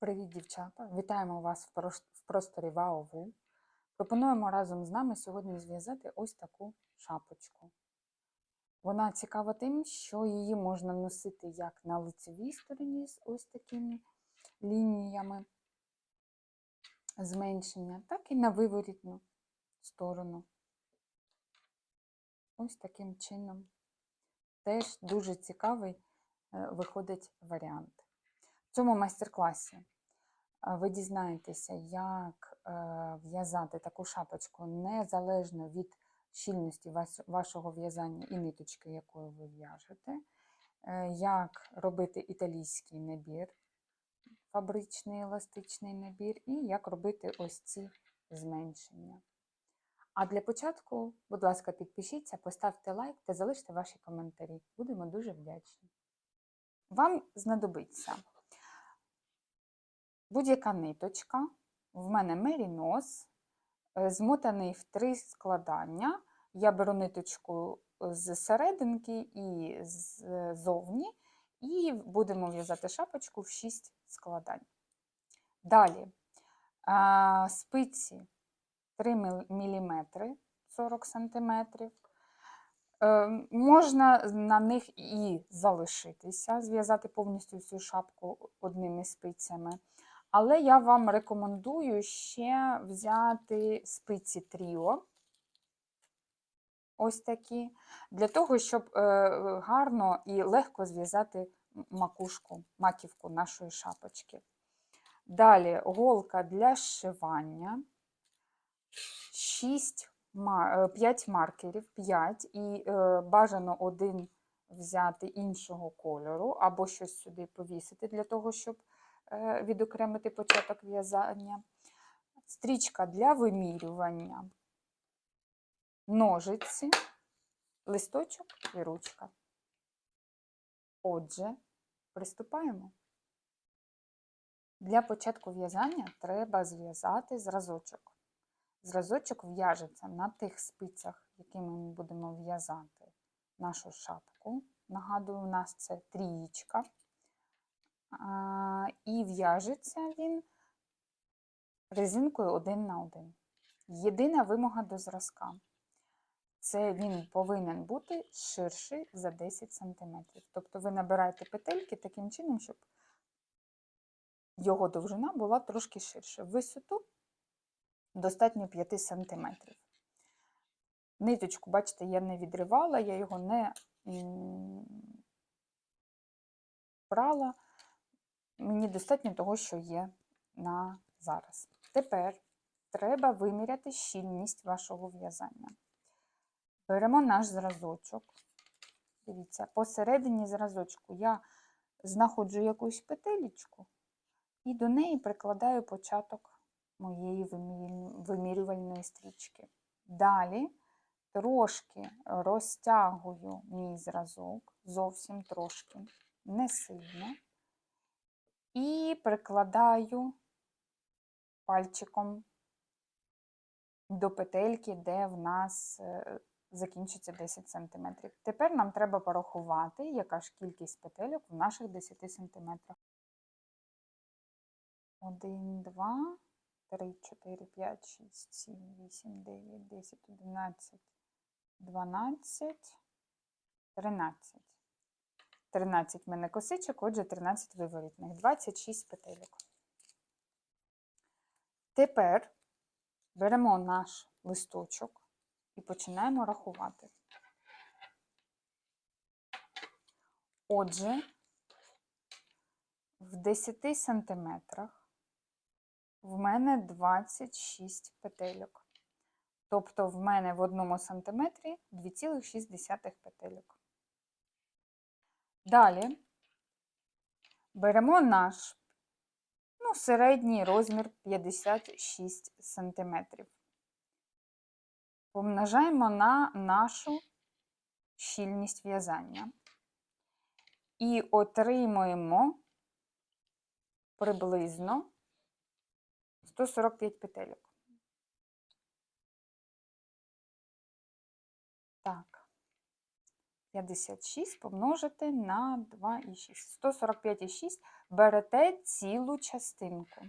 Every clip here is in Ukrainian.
Привіт, дівчата! Вітаємо вас в просторі ВАОВУ. Пропонуємо разом з нами сьогодні зв'язати ось таку шапочку. Вона цікава тим, що її можна носити як на лицевій стороні з ось такими лініями зменшення, так і на виворітну сторону. Ось таким чином. Теж дуже цікавий е, виходить варіант. В цьому майстер-класі е, ви дізнаєтеся, як е, в'язати таку шапочку незалежно від щільності вашого в'язання і ниточки, якою ви в'яжете, е, як робити італійський набір, фабричний еластичний набір, і як робити ось ці зменшення. А для початку, будь ласка, підпишіться, поставте лайк та залиште ваші коментарі. Будемо дуже вдячні. Вам знадобиться будь-яка ниточка, в мене мерінос, е, змотаний в три складання. Я беру ниточку з серединки і ззовні, і будемо в'язати шапочку в 6 складань. Далі спиці 3 мм 40 см. Е, Можна на них і залишитися, зв'язати повністю всю шапку одними спицями. Але я вам рекомендую ще взяти спиці тріо, ось такі, для того, щоб е, гарно і легко зв'язати макушку, маківку нашої шапочки. Далі голка для зшивання, 6, 5 маркерів, 5, і е, бажано один взяти іншого кольору, або щось сюди повісити для того, щоб відокремити початок в'язання. Стрічка для вимірювання, ножиці, листочок і ручка. Отже, приступаємо. Для початку в'язання треба зв'язати зразочок. Зразочок в'яжеться на тих спицях, якими ми будемо в'язати нашу шапку. Нагадую, у нас це трієчка. І в'яжеться він резинкою один на один. Єдина вимога до зразка. Це він повинен бути ширший за 10 см. Тобто ви набираєте петельки таким чином, щоб його довжина була трошки ширша. Висоту достатньо 5 см. Ниточку, бачите, я не відривала, я його не брала. Мені достатньо того, що є на зараз. Тепер треба виміряти щільність вашого в'язання. Беремо наш зразочок. Дивіться, посередині зразочку я знаходжу якусь петелечку і до неї прикладаю початок моєї вимірювальної стрічки. Далі трошки розтягую мій зразок, зовсім трошки, не сильно, і прикладаю пальчиком до петельки, де в нас е, закінчиться 10 см. Тепер нам треба порахувати, яка ж кількість петельок в наших 10 см. 1, 2, 3, 4, 5, 6, 7, 8, 9, 10, 11, 12, 13. 13 в мене косичок, отже, 13 виворітних, 26 петельок. Тепер беремо наш листочок і починаємо рахувати. Отже, в 10 сантиметрах в мене 26 петельок. Тобто в мене в одному сантиметрі 2,6 петельок. Далі беремо наш ну, середній розмір 56 см. Помножаємо на нашу щільність в'язання і отримуємо приблизно 145 петельок. 56 помножити на 2,6. 145,6 берете цілу частинку.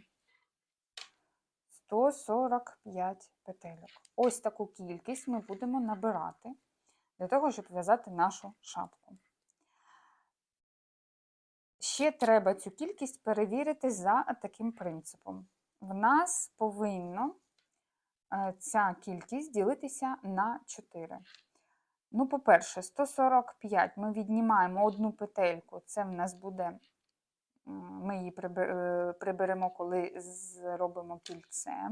145 петельок. Ось таку кількість ми будемо набирати для того, щоб в'язати нашу шапку. Ще треба цю кількість перевірити за таким принципом. В нас повинно е, ця кількість ділитися на 4. Ну, по-перше, 145 ми віднімаємо одну петельку, це в нас буде, ми її е, приберемо, коли зробимо кільце.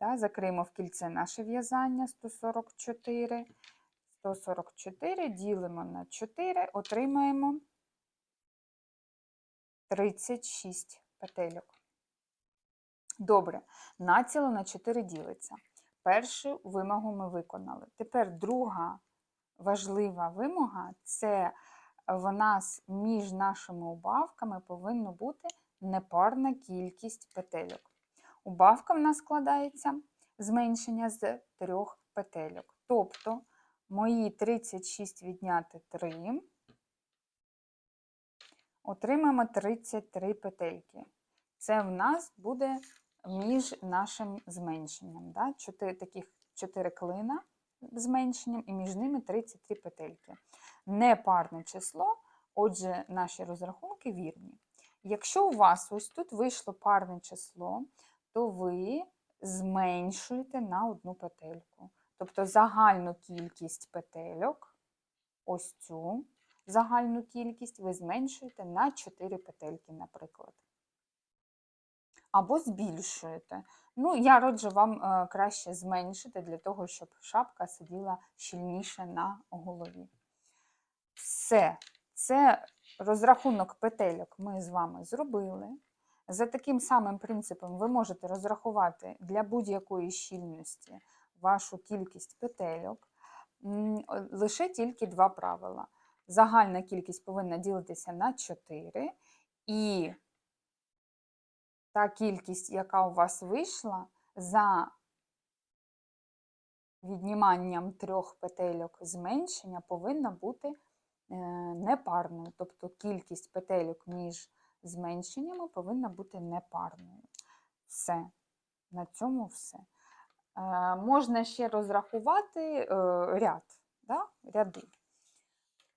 Да, закриємо в кільце наше в'язання 144. 144 ділимо на 4, отримаємо 36 петельок. Добре, націло на 4 ділиться. Першу вимогу ми виконали. Тепер друга важлива вимога це в нас між нашими убавками повинна бути непарна кількість петельок. Убавка в нас складається зменшення з трьох петельок. Тобто мої 36 відняти 3, отримаємо 33 петельки. Це в нас буде між нашим зменшенням. Да? Чотири, таких 4 клина зменшенням і між ними 33 петельки. Непарне число, отже, наші розрахунки вірні. Якщо у вас ось тут вийшло парне число, то ви зменшуєте на одну петельку. Тобто загальну кількість петельок, ось цю загальну кількість, ви зменшуєте на 4 петельки, наприклад. Або збільшуєте. Ну, я раджу вам е, краще зменшити для того, щоб шапка сиділа щільніше на голові. Все, це розрахунок петельок ми з вами зробили. За таким самим принципом ви можете розрахувати для будь-якої щільності вашу кількість петельок. Лише тільки два правила. Загальна кількість повинна ділитися на 4, і та кількість, яка у вас вийшла, за відніманням трьох петельок зменшення повинна бути е, непарною. Тобто кількість петельок між зменшеннями повинна бути непарною. Все. На цьому все. Е, Можна ще розрахувати е, ряд, да? ряди.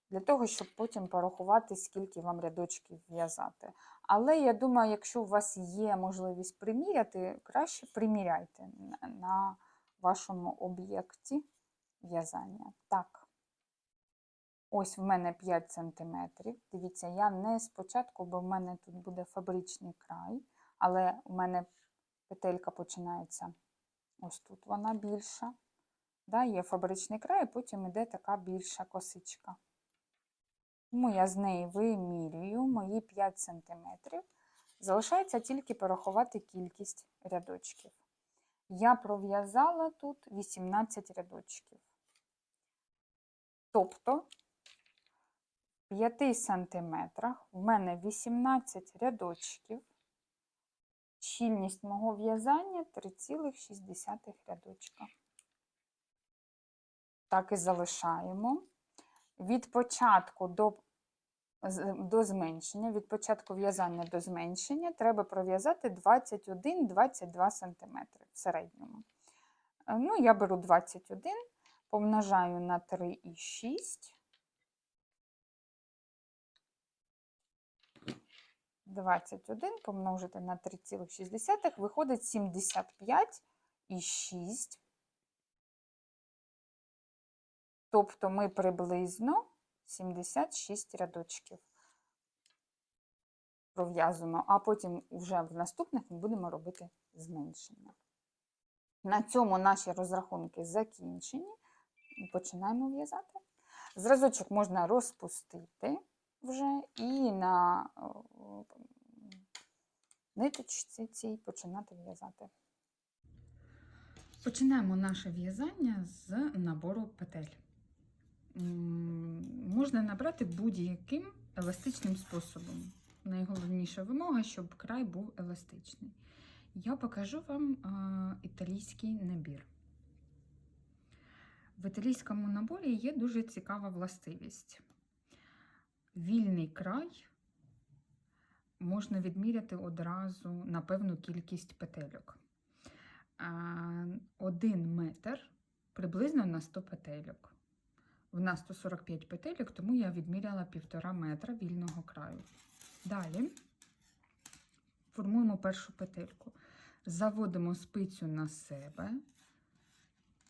Для того, щоб потім порахувати, скільки вам рядочків в'язати. Але я думаю, якщо у вас є можливість приміряти, краще приміряйте на- вашому об'єкті в'язання. Так. Ось в мене 5 см. Дивіться, я не спочатку, бо в мене тут буде фабричний край, але у мене петелька починається ось тут вона більша. Да, є фабричний край, і потім йде така більша косичка. Тому я з неї вимірюю мої 5 см. Залишається тільки порахувати кількість рядочків. Я пров'язала тут 18 рядочків. Тобто в 5 см в мене 18 рядочків. Щільність мого в'язання 3,6 рядочка. Так і залишаємо. Від початку до, до зменшення, від початку в'язання до зменшення треба пров'язати 21-22 см в середньому. Е, Ну, я беру 21, помножаю на 3,6. 21 помножити на 3,6 виходить 75,6. Тобто ми приблизно 76 рядочків пров'язуємо, а потім вже в наступних ми будемо робити зменшення. На цьому наші розрахунки закінчені. Починаємо в'язати. Зразочок можна розпустити вже і на ниточці цій починати в'язати. Починаємо наше в'язання з набору петель. Можна набрати будь-яким еластичним способом. Найголовніша вимога, щоб край був еластичний. Я покажу вам італійський набір. В італійському наборі є дуже цікава властивість. Вільний край можна відміряти одразу на певну кількість петельок. Один метр приблизно на 100 петельок. В нас 145 петельок, тому я відміряла півтора метра вільного краю. Далі формуємо першу петельку. Заводимо спицю на себе,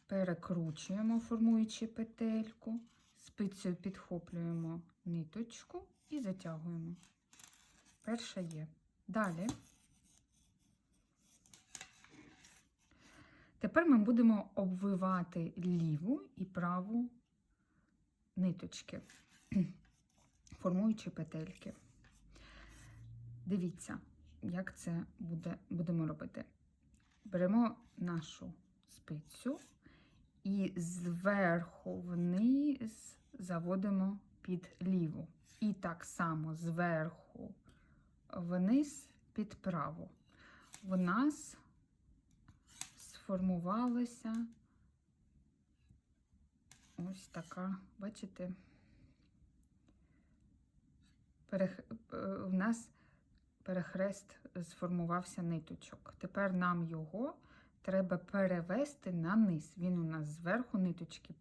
перекручуємо, формуючи петельку, спицею підхоплюємо ниточку і затягуємо. Перша є. Далі. Тепер ми будемо обвивати ліву і праву ниточки, формуючи петельки. Дивіться, як це буде, будемо робити. Беремо нашу спицю і зверху вниз заводимо під ліву. І так само зверху вниз під праву. В нас сформувалася ось така, бачите, перех... в нас перехрест сформувався ниточок. Тепер нам його треба перевести на низ. Він у нас зверху ниточки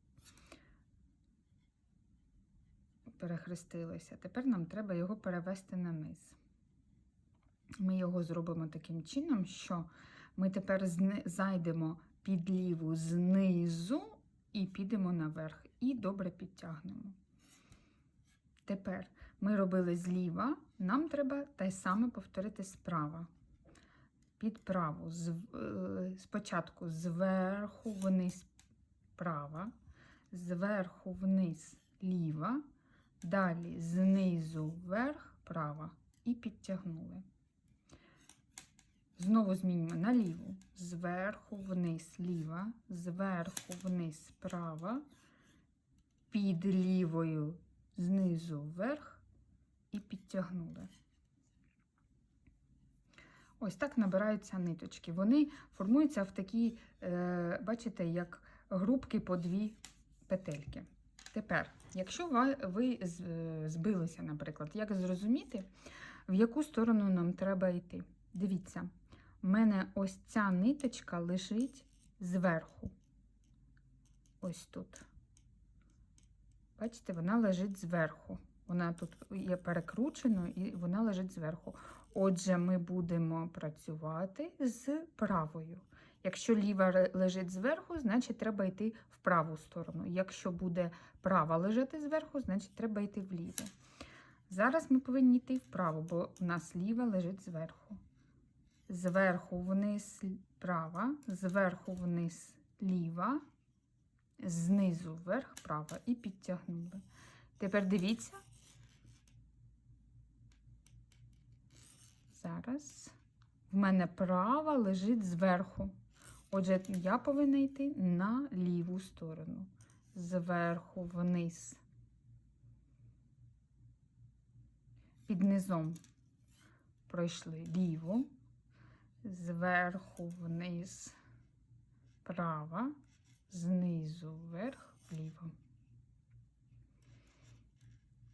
перехрестилися. Тепер нам треба його перевести на низ. Ми його зробимо таким чином, що ми тепер зайдемо під ліву знизу і підемо наверх. І добре підтягнемо. Тепер ми робили зліва, нам треба те саме повторити справа. Під праву, е, спочатку зверху вниз права, зверху вниз ліва, далі знизу вверх права і підтягнули. Знову змінюємо на ліву. Зверху вниз ліва, зверху вниз права, під лівою знизу вверх і підтягнули. Ось так набираються ниточки. Вони формуються в такі, е, бачите, як грубки по дві петельки. Тепер, якщо ви збилися, наприклад, як зрозуміти, в яку сторону нам треба йти? Дивіться, в мене ось ця ниточка лежить зверху. Ось тут. Бачите, вона лежить зверху. Вона тут є перекручено і вона лежить зверху. Отже, ми будемо працювати з правою. Якщо ліва лежить зверху, значить треба йти в праву сторону. Якщо буде права лежати зверху, значить треба йти вліво. Зараз ми повинні йти вправо, бо у нас ліва лежить зверху. Зверху вниз права, зверху вниз ліва, знизу вверх права і підтягнули. Тепер дивіться. Зараз в мене права лежить зверху. Отже, я повинна йти на ліву сторону. Зверху вниз. Під низом пройшли ліву, зверху вниз. Права, знизу вверх. Вліво.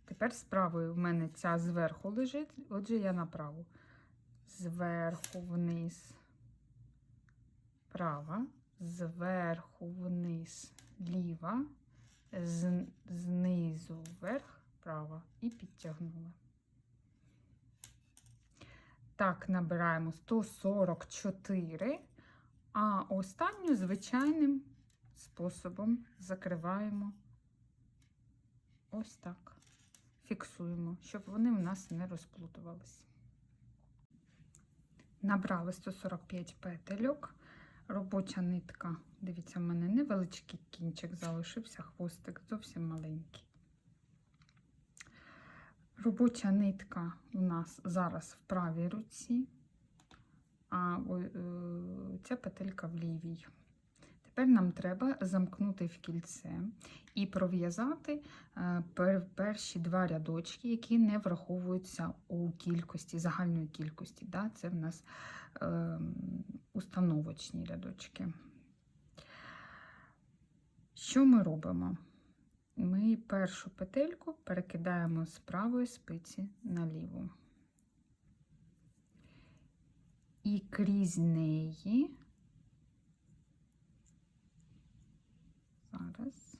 Тепер з в мене ця зверху лежить, отже, я направо. Зверху вниз. Права, зверху вниз. Ліва, знизу вверх. Права. І підтягнула. Так, набираємо 144, а останню звичайним способом закриваємо ось так. Фіксуємо, щоб вони в нас не розплутувались. Набрали 145 петельок. Робоча нитка, дивіться, в мене невеличкий кінчик залишився, хвостик зовсім маленький. Робоча нитка у нас зараз в правій руці, а е, ця петелька в лівій. Тепер нам треба замкнути в кільце і пров'язати е, перші два рядочки, які не враховуються у кількості, загальної кількості. Це в нас ем, установочні рядочки. Що ми робимо? Ми першу петельку перекидаємо з правої спиці на ліву. І крізь неї зараз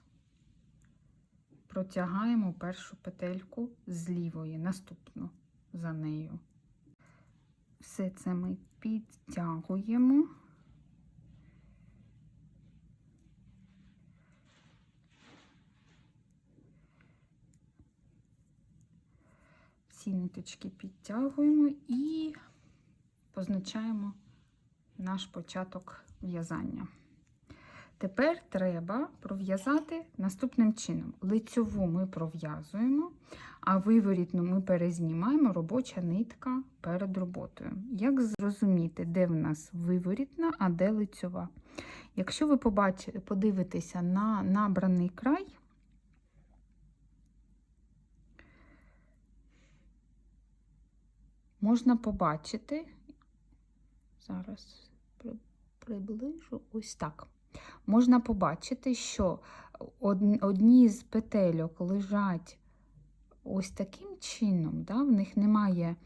протягаємо першу петельку з лівої, наступну за нею. Все це ми підтягуємо. Всі ниточки підтягуємо і позначаємо наш початок в'язання. Тепер треба пров'язати наступним чином. Лицьову ми пров'язуємо, а виворітну ми перезнімаємо робоча нитка перед роботою. Як зрозуміти, де в нас виворітна, а де лицьова? Якщо ви подивитеся на набраний край, можна побачити, зараз приближу ось так. Можна побачити, що одні з петельок лежать ось таким чином, да, в них немає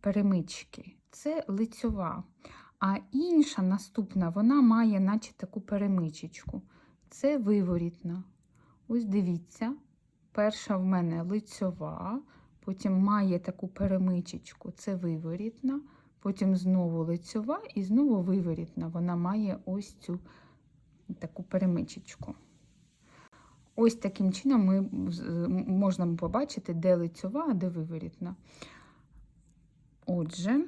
перемички. Це лицьова. А інша наступна, вона має, наче таку перемичечку. Це виворітна. Ось дивіться, перша в мене лицьова, потім має таку перемичечку, це виворітна, потім знову лицьова і знову виворітна. Вона має ось цю таку перемичечку. Ось таким чином ми можна побачити, де лицьова, а де виворітна. Отже,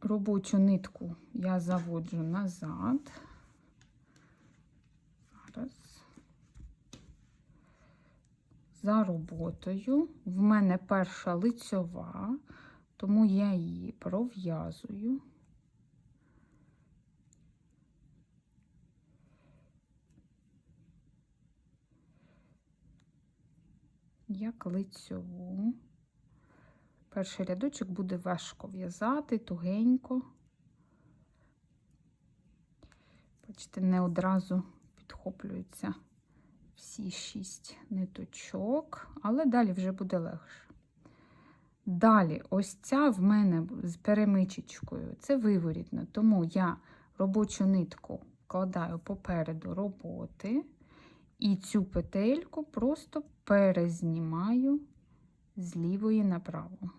робочу нитку я заводжу назад. Зараз. За роботою. В мене перша лицьова, тому я її пров'язую. як лицьову. Перший рядочок буде важко в'язати, тугенько. Бачите, не одразу підхоплюються всі шість ниточок, але далі вже буде легше. Далі, ось ця в мене з перемичечкою, це виворітно, тому я робочу нитку вкладаю попереду роботи. І цю петельку просто перезнімаю з лівої направо.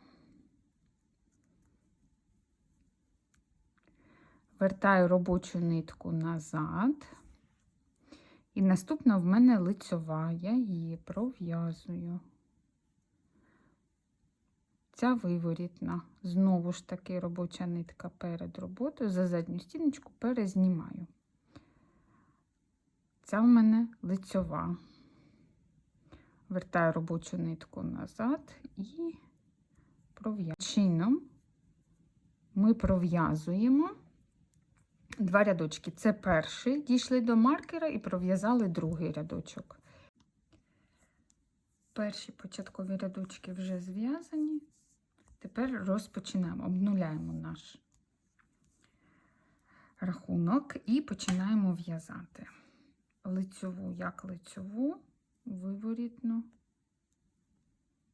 Вертаю робочу нитку назад. І наступна в мене лицьова, я її пров'язую. Ця виворітна, знову ж таки робоча нитка перед роботою, за задню стіночку перезнімаю. Ця в мене лицьова. Вертаю робочу нитку назад і пров'язую. Чином ми пров'язуємо два рядочки. Це перший, дійшли до маркера і пров'язали другий рядочок. Перші початкові рядочки вже зв'язані. Тепер розпочинаємо, обнуляємо наш рахунок і починаємо в'язати лицьову як лицьову, виворітну,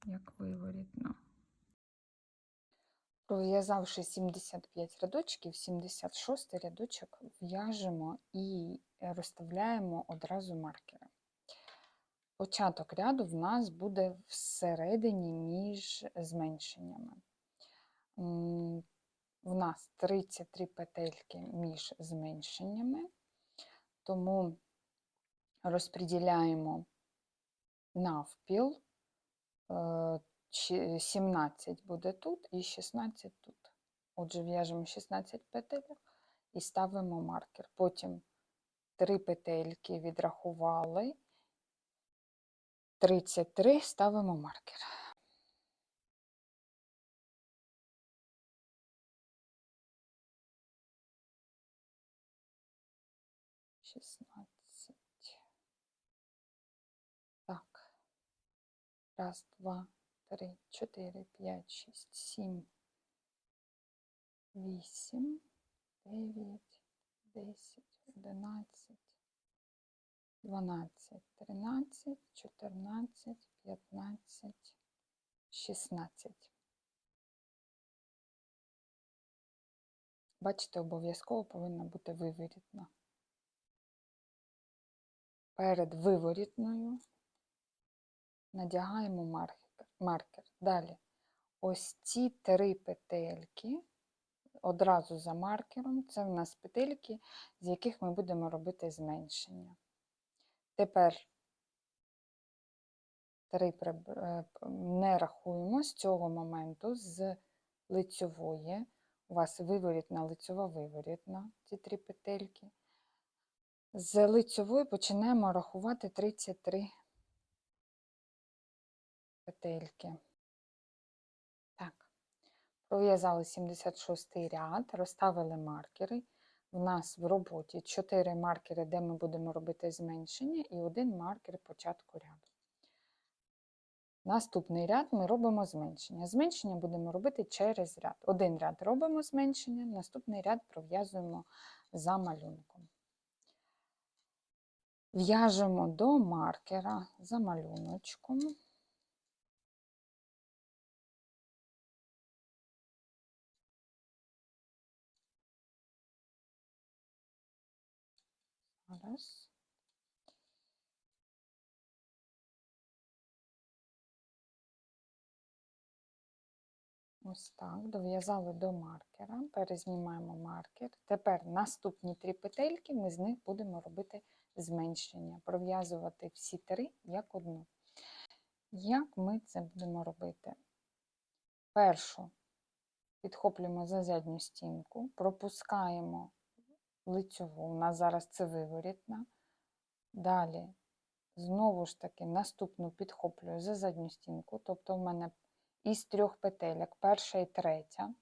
як виворітну. Пров'язавши 75 рядочків, 76 рядочок в'яжемо і розставляємо одразу маркери. Початок ряду в нас буде всередині між зменшеннями. В нас 33 петельки між зменшеннями, тому розподіляємо навпіл, 17 е, буде тут і 16 тут. Отже, в'яжемо 16 петель і ставимо маркер. Потім 3 петельки відрахували, 33 ставимо маркер. Шістнадцять. Раз, два, три, чотири, п'ять, шість, сім, вісім, дев'ять, десять, одинадцять, 12, 13, 14, 15, 16. Бачите, обов'язково повинна бути виворітна. Перед виворітною надягаємо маркер. Маркер. Далі ось ці три петельки одразу за маркером, це в нас петельки, з яких ми будемо робити зменшення. Тепер три е, не рахуємо з цього моменту, з лицьової. У вас виворітна, лицьова виворітна, ці три петельки. З лицьової починаємо рахувати 33 петельки. Так, пров'язали 76 ряд, розставили маркери. У нас в роботі 4 маркери, де ми будемо робити зменшення, і один маркер початку ряду. Наступний ряд ми робимо зменшення. Зменшення будемо робити через ряд. Один ряд робимо зменшення, наступний ряд пров'язуємо за малюнком. В'яжемо до маркера за малюночком. Зараз. Ось так, дов'язали до маркера, перезнімаємо маркер. Тепер наступні три петельки, ми з них будемо робити зменшення, пров'язувати всі три як одну. Як ми це будемо робити? Першу підхоплюємо за задню стінку, пропускаємо лицьову, у нас зараз це виворітна. Далі, знову ж таки, наступну підхоплюю за задню стінку, тобто в мене із трьох петельок, перша і третя.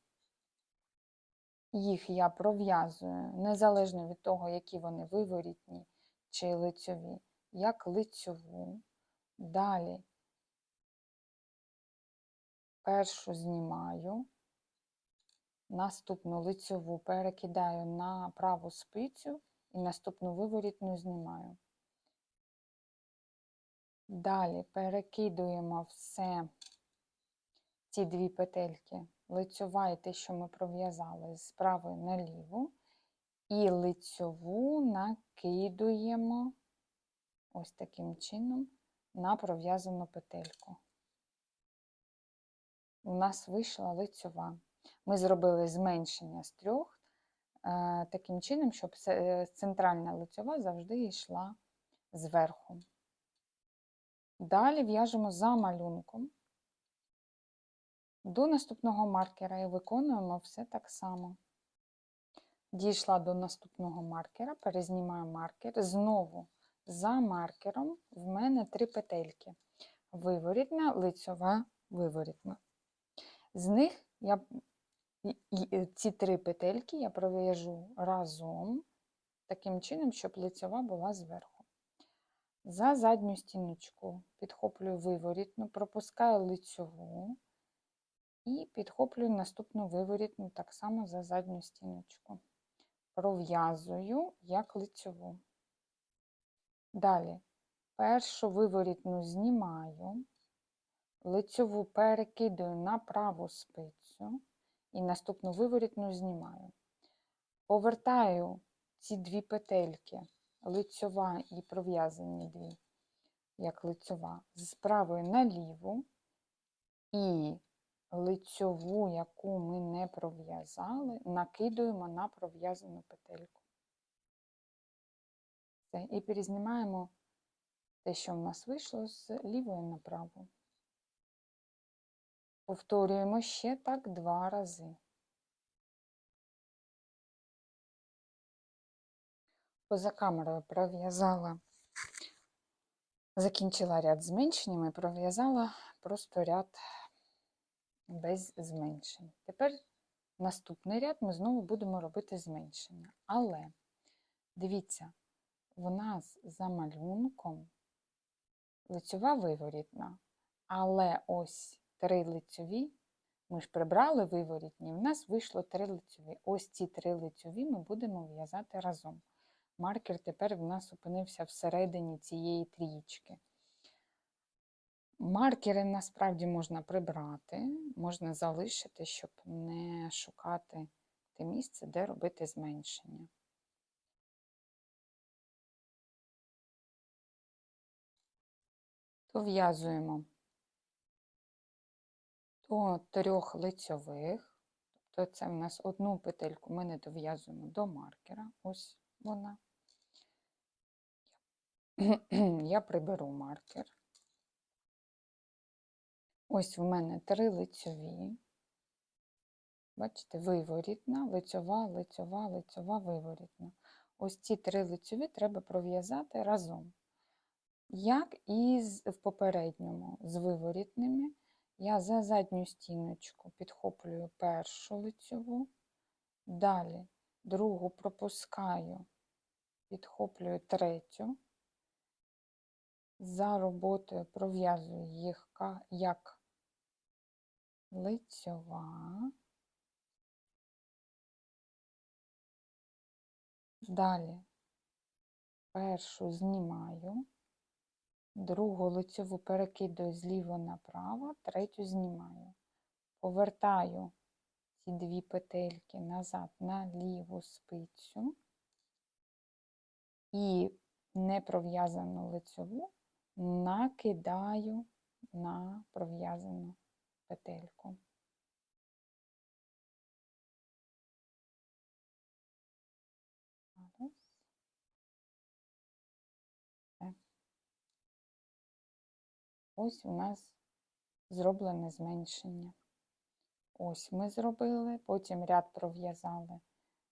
Їх я пров'язую незалежно від того, які вони виворітні чи лицьові, як лицьову. Далі першу знімаю, наступну лицьову перекидаю на праву спицю і наступну виворітну знімаю. Далі перекидуємо все ці дві петельки, лицьова і те, що ми пров'язали з правої на ліву, і лицьову накидуємо ось таким чином на пров'язану петельку. У нас вийшла лицьова. Ми зробили зменшення з трьох, е, таким чином, щоб е, центральна лицьова завжди йшла зверху. Далі в'яжемо за малюнком до наступного маркера і виконуємо все так само. Дійшла до наступного маркера, перезнімаю маркер. Знову за маркером в мене три петельки. Виворітна, лицьова, виворітна. З них я ці три петельки я пров'яжу разом, таким чином, щоб лицьова була зверху. За задню стіночку підхоплюю виворітну, пропускаю лицьову, і підхоплюю наступну виворітну так само за задню стіночку. Пров'язую як лицьову. Далі першу виворітну знімаю, лицьову перекидаю на праву спицю і наступну виворітну знімаю. Повертаю ці дві петельки, лицьова і пров'язані дві, як лицьова, з правої на ліву і лицьову, яку ми не пров'язали, накидуємо на пров'язану петельку. І перезнімаємо те, що в нас вийшло з лівої на праву. Повторюємо ще так два рази. Поза камерою пров'язала, закінчила ряд зменшеннями, пров'язала просто ряд без зменшень. Тепер наступний ряд ми знову будемо робити зменшення. Але, дивіться, у нас за малюнком лицьова виворітна, але ось три лицьові, ми ж прибрали виворітні, у нас вийшло три лицьові. Ось ці три лицьові ми будемо в'язати разом. маркер тепер в нас опинився всередині цієї трієчки. Маркери насправді можна прибрати, можна залишити, щоб не шукати те місце, де робити зменшення. Дов'язуємо до трьох лицьових, тобто це в нас одну петельку ми не дов'язуємо до маркера, ось вона. Я приберу маркер. Ось в мене три лицьові. Бачите, виворітна, лицьова, лицьова, лицьова, виворітна. Ось ці три лицьові треба пров'язати разом. Як і в попередньому з виворітними, я за задню стіночку підхоплюю першу лицьову, далі другу пропускаю, підхоплюю третю, за роботою пров'язую їх як лицьова. Далі першу знімаю, другу лицьову перекидаю зліво направо, третю знімаю. Повертаю ці дві петельки назад на ліву спицю і непров'язану лицьову накидаю на пров'язану петельку. Ось у нас зроблене зменшення. Ось ми зробили, потім ряд пров'язали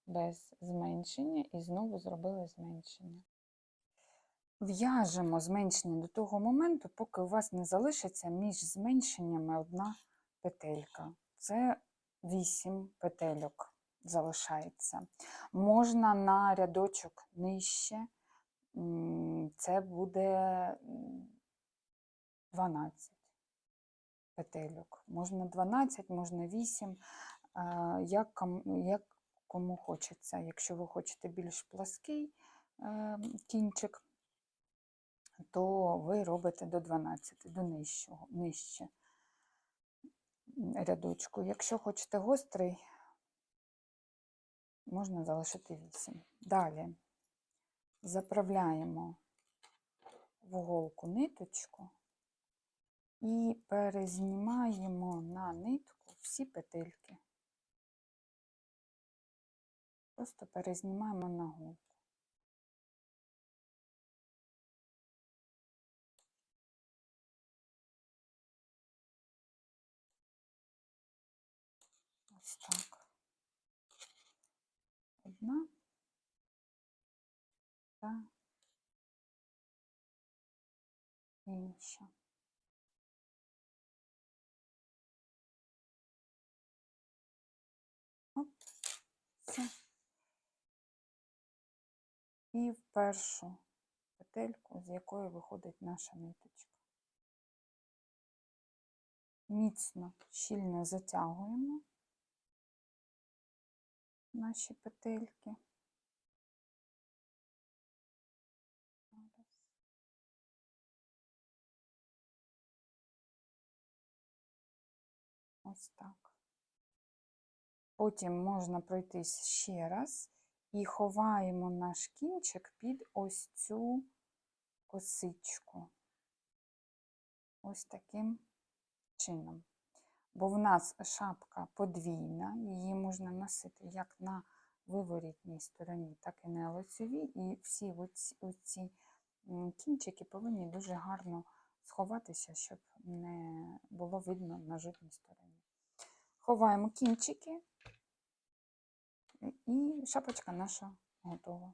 без зменшення і знову зробили зменшення. В'яжемо зменшення до того моменту, поки у вас не залишиться між зменшеннями одна петелька. Це 8 петельок залишається. Можна на рядочок нижче, це буде 12 петельок. Можна 12, можна 8, як кому, як кому хочеться. Якщо ви хочете більш плаский е, кінчик, то ви робите до 12, до нижчого, нижче рядочку. Якщо хочете гострий, можна залишити 8. Далі заправляємо в голку ниточку і перезнімаємо на нитку всі петельки. Просто перезнімаємо на голку. Ось так. Одна та інша. Оп, все. І в першу петельку, з якої виходить наша ниточка. Міцно, щільно затягуємо наші петельки. Ось так. Потім можна пройтись ще раз і ховаємо наш кінчик під ось цю косичку. Ось таким чином. Бо в нас шапка подвійна, її можна носити як на виворітній стороні, так і на лицевій. І всі оці, оці кінчики повинні дуже гарно сховатися, щоб не було видно на жодній стороні. Ховаємо кінчики, і шапочка наша готова.